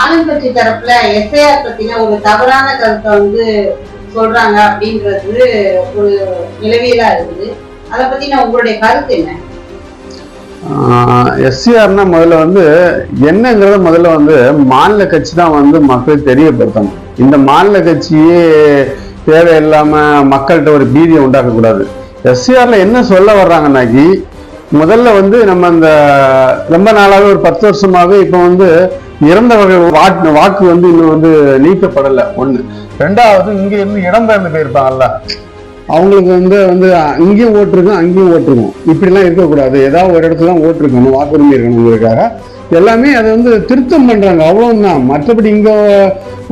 ஆளுங்கட்சி தரப்புல எஸ்ஐஆர் பத்தின ஒரு தவறான கருத்தை வந்து சொல்றாங்க அப்படின்றது ஒரு நிலவியலா இருக்குது. அதை பத்தின உங்களுடைய கருத்து என்ன? எஸ்சிஆர்னா முதல்ல வந்து என்னங்கிறத முதல்ல வந்து மாநில கட்சி தான் வந்து மக்கள் தெரியப்படுத்தணும். இந்த மாநில கட்சியே தேவையில்லாம மக்கள்கிட்ட ஒரு பீதியை உண்டாக்கக்கூடாது. எஸ்சிஆர்ல என்ன சொல்ல வர்றாங்கன்னாக்கி முதல்ல வந்து நம்ம அந்த ரொம்ப நாளாவே ஒரு பத்து வருஷமாவே இப்போ வந்து இறந்தவர்கள் வாக்கு வாக்கு வந்து இன்னும் வந்து நீக்கப்படலை. ஒண்ணு. ரெண்டாவது இங்க இருந்து இடம்பெயர்ந்து போயிருப்பாங்கல்ல அவங்களுக்கு வந்து வந்து இங்கேயும் ஓட்டிருக்கும் அங்கேயும் ஓட்டிருக்கும். இப்படிலாம் இருக்கக்கூடாது. ஏதாவது ஒரு இடத்துல தான் ஓட்டிருக்கணும் வாக்குரிமை இருக்கணுங்கிறதுக்காக. எல்லாமே அதை வந்து திருத்தம் பண்றாங்க. அவ்வளவுதான். மற்றபடி இங்கே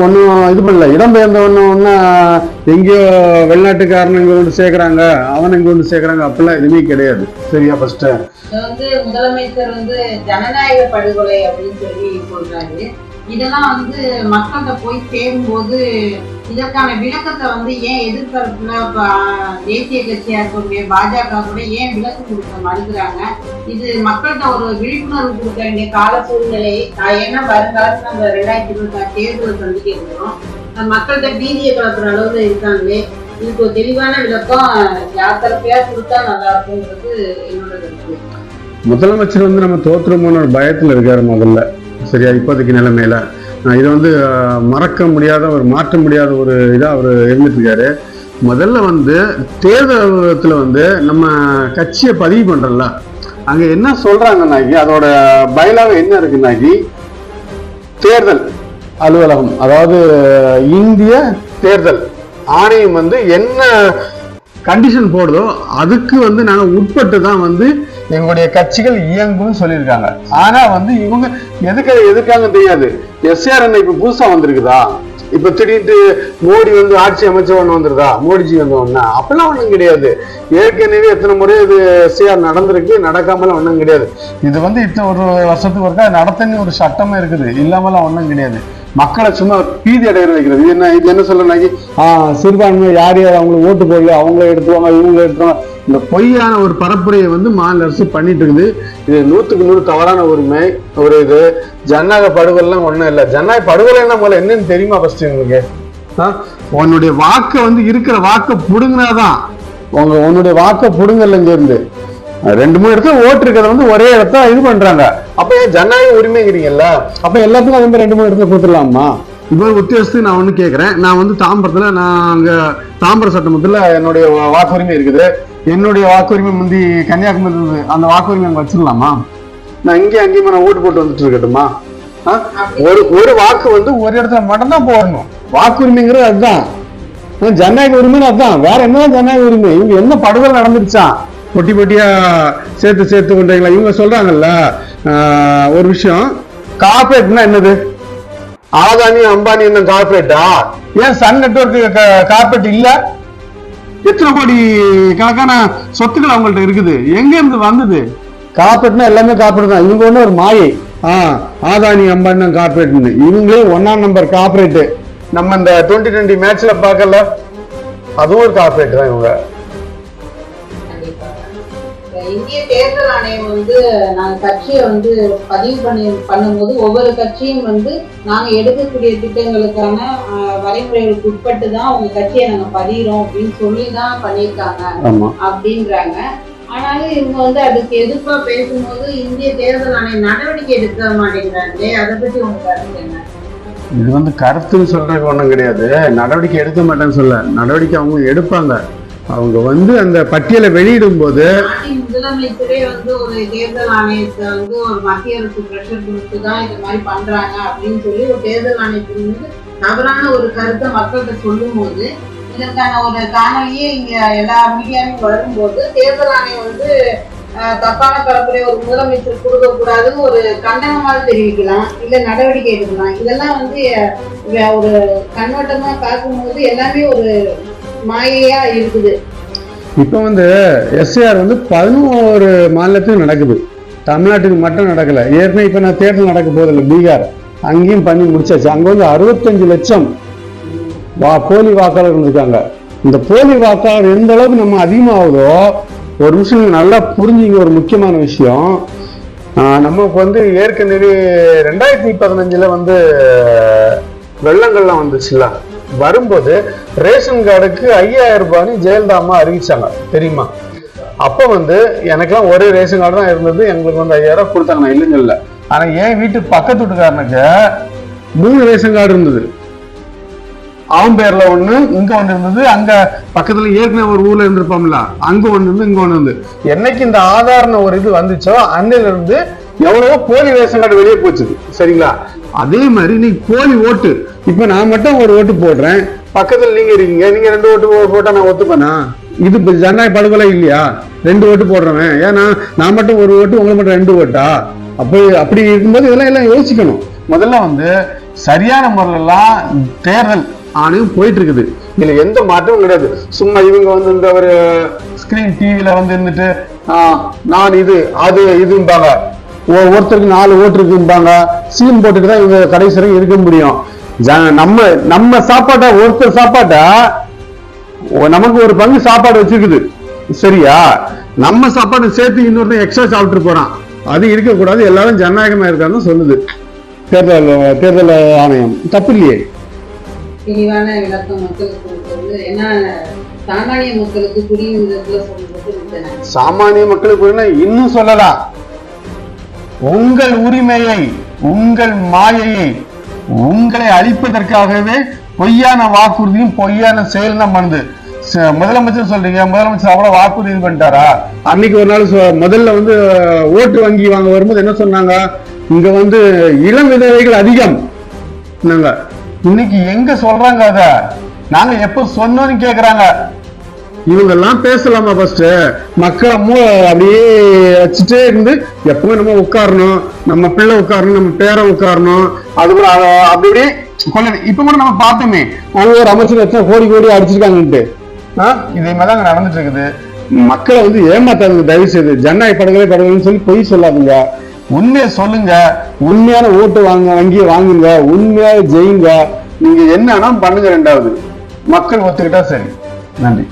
ஒன்றும் இது பண்ணல. இடம்பெயர்ந்த ஒன்றும் ஒன்றும் எங்கேயோ வெளிநாட்டுக்காரன் இங்கே கொண்டு சேர்க்குறாங்க அவன் இங்கே கொண்டு சேர்க்குறாங்க அப்படிலாம் எதுவுமே கிடையாது. சரியா ஃபஸ்ட்டு வந்து முதலமைச்சர் வந்து ஜனநாயக படுகொலை அப்படின்னு சொல்லி சொல்கிறாரு இதெல்லாம் வந்து மக்கள்கிட்ட போய் சேரும்போது இதற்கான விளக்கத்தை வந்து ஏன் எதிர்த்தரப்புல தேசிய கட்சியா இருக்கக்கூடிய பாஜக கூட ஏன் விளக்கம் கொடுக்க மறுக்கிறாங்க? இது மக்கள்கிட்ட ஒரு விழிப்புணர்வு கொடுக்க வேண்டிய கால சூழ்நிலை என்ன ஏன்னா வருங்காலத்துல நம்ம ரெண்டாயிரத்தி இருபத்தி ஆறு தேர்தலை சந்திக்க இருக்கிறோம். மக்கள்கிட்ட பீதியை கலப்புற அளவுல இருக்காங்களே. இதுக்கு ஒரு தெளிவான விளக்கம் யார் தரப்பையா கொடுத்தா நல்லா இருக்கும்ன்றது என்னோட கருத்து. முதலமைச்சர் வந்து நம்ம தோற்றுமோன்னு ஒரு பயத்துல இருக்காரு முதல்ல. சரியா இப்போதைக்கு நிலைமையில. இதை வந்து மறக்க முடியாத ஒரு மாற்ற முடியாத ஒரு இதாக அவர் இருந்துட்டுருக்காரு முதல்ல வந்து தேர்தலத்தில் வந்து நம்ம கட்சியை பதிவு பண்ணுறோம்ல அங்கே என்ன சொல்றாங்கன்னாக்கி அதோட பயிலாக என்ன இருக்குன்னாக்கி தேர்தல் அலுவலகம் அதாவது இந்திய தேர்தல் ஆணையம் வந்து என்ன கண்டிஷன் போடுதோ அதுக்கு வந்து நாங்கள் உட்பட்டு தான் வந்து எங்களுடைய கட்சிகள் இயங்கும்னு சொல்லியிருக்காங்க. ஆனா வந்து இவங்க எதுக்கு எதுக்காக தெரியாது. எஸ்ஆர் இப்ப புதுசா வந்திருக்குதா? இப்ப திடீர்னு மோடி வந்து ஆட்சி அமைச்சர் ஒண்ணு வந்துருதா? மோடிஜி வந்த ஒண்ணு? அப்பெல்லாம் ஒண்ணும் கிடையாது. ஏற்கனவே எத்தனை முறை இது எஸ்ஆர் நடந்திருக்கு நடக்காமலாம் ஒண்ணும் கிடையாது. இது வந்து இத்தனை ஒரு வருஷத்துக்கு ஒருக்கா நடத்தன்னு ஒரு சட்டமே இருக்குது. இல்லாமலாம் ஒண்ணும் கிடையாது. மக்களை சும்மா பீதி அடைய வைக்கிறது. இது என்ன இது என்ன சொல்றனாக்கி ஆஹ் சிறுபான்மை யார் யார் அவங்களுக்கு ஓட்டு போடல அவங்கள எடுத்துவாங்க இவங்க எடுத்துவாங்க இந்த பொய்யான ஒரு பரப்புரையை வந்து மாநில அரசு பண்ணிட்டு இருக்குது. இது நூத்துக்கு நூறு தவறான உரிமை ஒரு இது. ஜனநாயக படுகொலைலாம் ஒண்ணும் இல்லை. ஜனநாயக படுகொலைன்னா முதல்ல என்னன்னு தெரியுமா ஃபர்ஸ்ட் உங்களுக்கு? ஆ? உன்னுடைய வாக்கை வந்து இருக்கிற வாக்கை புடுங்கினாதான். உங்க உன்னுடைய வாக்கை புடுங்கல இங்க இருந்து ரெண்டு மூணு இடத்துல ஓட்டு இருக்கிறத வந்து ஒரே இடத்த இது பண்றாங்க. அப்ப ஏன் ஜனநாயக உரிமைங்கிறீங்கல்ல? அப்ப எல்லாத்துக்கும் அதே மாதிரி ரெண்டு மூணு இடத்துல கொடுத்துடலாமா? இப்போ ஒரு உத்தியோகத்துக்கு நான் ஒன்று கேட்குறேன் நான் வந்து தாம்பரத்தில் நான் அங்கே தாம்பரம் சட்டமன்றத்துல என்னுடைய வாக்குரிமை இருக்குது. என்னுடைய வாக்குரிமை முந்தி கன்னியாகுமரி இருந்தது. அந்த வாக்குரிமை அங்கே வச்சிடலாமா நான் இங்கேயும் அங்கேயுமே நான் ஓட்டு போட்டு வந்துட்டு இருக்கட்டுமா? ஆ? ஒரு ஒரு வாக்கு வந்து ஒரு இடத்துல மட்டும்தான் போடணும். வாக்குரிமைங்கிறது அதுதான். ஜனநாயக உரிமை அதுதான். வேற என்ன ஜனநாயக உரிமை? இவங்க என்ன படுகொலை நடந்துருச்சா? பொட்டி பொட்டியா சேர்த்து சேர்த்து கொண்டீங்களா? இவங்க சொல்றாங்கல்ல ஒரு விஷயம். காப்பேட்னா என்னது? ஆதானி அம்பானி என்ன கார்பரேட்டா ஏன் சன் நெட்வொர்க் கார்பரேட் இல்ல? எத்தனை கோடி கணக்கான சொத்துக்கள் அவங்கள்ட்ட இருக்குது? எங்க இருந்து வந்தது? கார்பரேட்னா எல்லாமே கார்பரேட் தான். இவங்க ஒண்ணு ஒரு மாயை. ஆ ஆதானி அம்பானி தான் கார்பரேட்னு இவங்களே ஒன்னாம் நம்பர் கார்பரேட் நம்ம இந்த டுவெண்ட்டி டுவெண்ட்டி மேட்ச்ல பார்க்கல. அதுவும் ஒரு கார்பரேட் தான் இவங்க. இந்திய தேர்தல் ஆணையம் வந்து நாங்க கட்சியை வந்து பதிவு பண்ணி பண்ணும்போது ஒவ்வொரு கட்சியும் வந்து நாங்க எடுக்கக்கூடிய திட்டங்களுக்கான வரைமுறைகளுக்கு உட்பட்டு தான் உங்க கட்சியை நாங்க பதிகிறோம் அப்படின்னு சொல்லி தான் பண்ணியிருக்காங்க அப்படின்றாங்க. ஆனாலும் இவங்க வந்து அதுக்கு எதிர்ப்பா பேசும்போது இந்திய தேர்தல் ஆணையம் நடவடிக்கை எடுக்க மாட்டேங்கிறாங்களே அதை பத்தி உங்க கருத்து என்ன? இது வந்து கருத்துன்னு சொல்றதுக்கு ஒண்ணும் கிடையாது. நடவடிக்கை எடுக்க மாட்டேன்னு சொல்ல. நடவடிக்கை அவங்க எடுப்பாங்க. அவங்க வந்து அந்த பட்டியலை வெளியிடும் போது முதலமைச்சரே வந்து ஒரு தேர்தல் ஆணையத்தை வந்து ஒரு மத்திய அரசு பிரஷர் கொடுத்து தான் இது மாதிரி பண்றாங்க அப்படின்னு சொல்லி ஒரு தேர்தல் ஆணையத்தின் மீது தவறான ஒரு கருத்தை மக்கள்கிட்ட சொல்லும் போது இதற்கான ஒரு காணொலியே இங்க எல்லா மீடியாவும் வரும்போது தேர்தல் ஆணையம் வந்து தப்பான பரப்புரை ஒரு முதலமைச்சர் கொடுக்க கூடாதுன்னு ஒரு கண்டனமாவது தெரிவிக்கலாம் இல்ல நடவடிக்கை எடுக்கலாம். இதெல்லாம் வந்து ஒரு கண்ணோட்டமா பார்க்கும்போது எல்லாமே ஒரு மாயையா இருக்குது. இப்போ வந்து எஸ்ஏஆர் வந்து பதினோரு மாநிலத்திலும் நடக்குது. தமிழ்நாட்டுக்கு மட்டும் நடக்கல. ஏற்கனவே இப்போ நான் தேர்தல் நடக்க போதில்லை பீகார். அங்கேயும் பண்ணி முடிச்சாச்சு. அங்கே வந்து அறுபத்தஞ்சு லட்சம் வா போலி வாக்காளர்கள் இருக்காங்க. இந்த போலி வாக்காளர் எந்த அளவுக்கு நம்ம அதிகமாகுதோ ஒரு நிமிஷம் நல்லா புரிஞ்சுங்க ஒரு முக்கியமான விஷயம். நமக்கு வந்து ஏற்கனவே ரெண்டாயிரத்தி பதினஞ்சில் வந்து வெள்ளங்கள்லாம் வந்துச்சுல்ல. வரும்போது ரேஷன் கார்டுக்கு ஐயாயிரம் ரூபாய்னு ஜெயலலிதா அம்மா அறிவிச்சாங்க. தெரியுமா? அப்போ வந்து எனக்கெல்லாம் ஒரே ரேஷன் கார்டு தான் இருந்தது. எங்களுக்கு வந்து ஐயாயிரம் ரூபா கொடுத்தாங்க. நான் இல்லைங்க இல்லை ஆனா என் வீட்டு பக்கத்து வீட்டுக்காரனுக்கு மூணு ரேஷன் கார்டு இருந்தது. அவன் பேர்ல ஒண்ணு இங்க ஒண்ணு இருந்தது. அங்க பக்கத்துல ஏற்கனவே ஒரு ஊர்ல இருந்திருப்போம்ல அங்க ஒண்ணு இருந்து இங்க ஒண்ணு இருந்து என்னைக்கு இந்த ஆதார்னு ஒரு இது வந்துச்சோ அன்னையில இருந்து எவ்வளவோ போலி ரேஷன் கார்டு வெளியே போச்சுது. சரிங்களா? அதே மாதிரி நீ போலி ஓட்டு. இப்ப நான் மட்டும் ஒரு ஓட்டு போடுறேன். பக்கத்துல நீங்க இருக்கீங்க. நீங்க ரெண்டு ஓட்டு போ- போட்டா நான் ஒத்துப்பேனா? இது இப்ப ஜனநாயக படுகொலை இல்லையா? ரெண்டு ஓட்டு போடுறவன். ஏன்னா நான் மட்டும் ஒரு ஓட்டு உங்களை மட்டும் ரெண்டு ஓட்டா? அப்படி அப்படி இருக்கும்போது இதெல்லாம் எல்லாம் யோசிக்கணும். முதல்ல வந்து சரியான முறையிலாம் தேர்தல் ஆணையம் போயிட்டு இருக்குது இதுல எந்த மாற்றமும் கிடையாது. சும்மா இவங்க வந்து இந்த ஒரு ஸ்கிரீன் டிவில வந்து இருந்துட்டு நான் இது அது இதும்பாங்க. ஒருத்தருக்கு நாலு ஓட்டு இருக்கும்பாங்க. சீன் போட்டுட்டு தான் இவங்க கடைசி இருக்க முடியும். நம்ம நம்ம சாப்பாட்டை ஒருத்தர் சாப்பாட்டை நமக்கு ஒரு பங்கு சாப்பாடு வச்சிருக்குது சரியா? நம்ம சாப்பாடு சேர்த்து இன்னொருத்தன் எக்ஸ்ட்ரா சாப்பிட்டு போறான். அது இருக்கக்கூடாது. எல்லாரும் ஜனநாயகமா இருக்கான்னு சொல்லுது. தேர்தல் தேர்தல் ஆணையம். தப்பு இல்லையே? தெளிவான விளக்கம் மக்களுக்கு கொடுத்தது ஏன்னா சாமானிய மக்களுக்கு புரியும் விதத்துல சொல்றது சாமானிய மக்களுக்கு இன்னும் சொல்லலாம். உங்கள் உரிமையை உங்கள் மாயையை உங்களை அழிப்பதற்காகவே பொய்யான வாக்குறுதியும் பொய்யான செயல் தான் பண்ணுது. முதலமைச்சர் சொல்றீங்க முதலமைச்சர் அவ்வளவு வாக்குறுதி பண்ணிட்டாரா? அன்னைக்கு ஒரு நாள் முதல்ல வந்து ஓட்டு வங்கி வாங்க வரும்போது என்ன சொன்னாங்க? இங்க வந்து இளம் விதவைகள் அதிகம். இன்னைக்கு எங்க சொல்றாங்க அத? நாங்க எப்ப சொன்னோம்னு கேக்குறாங்க. இவங்கெல்லாம் பேசலாமா ஃபர்ஸ்ட் மக்களை மூ அப்படியே வச்சுட்டே இருந்து எப்பவும் நம்ம உட்காரணும் நம்ம பிள்ளை உட்காரணும் நம்ம பேரை உட்காரணும். அது கூட அத- அப்படி இப்படி கொள்ளணும் இப்ப கூட நம்ம பார்த்தோமே ஒவ்வொரு அமைச்சர் எத்தனை கோடி கோடி அடிச்சிருக்காங்கன்ட்டு. இதே மாதிரி தான் நடந்துட்டு இருக்குது. மக்களை வந்து ஏமாத்தாதுங்க தயவு செய்து ஜனநாயக படுகொலை படுகொலைன்னு சொல்லி பொய் சொல்லாதீங்க. உண்மையை சொல்லுங்க. உண்மையான ஓட்டு வாங்க வங்கியை வாங்குங்க உண்மையா ஜெயிங்க. நீங்க என்னன்னா பண்ணுங்க ரெண்டாவது. மக்கள் ஒத்துக்கிட்டா சரி. நன்றி.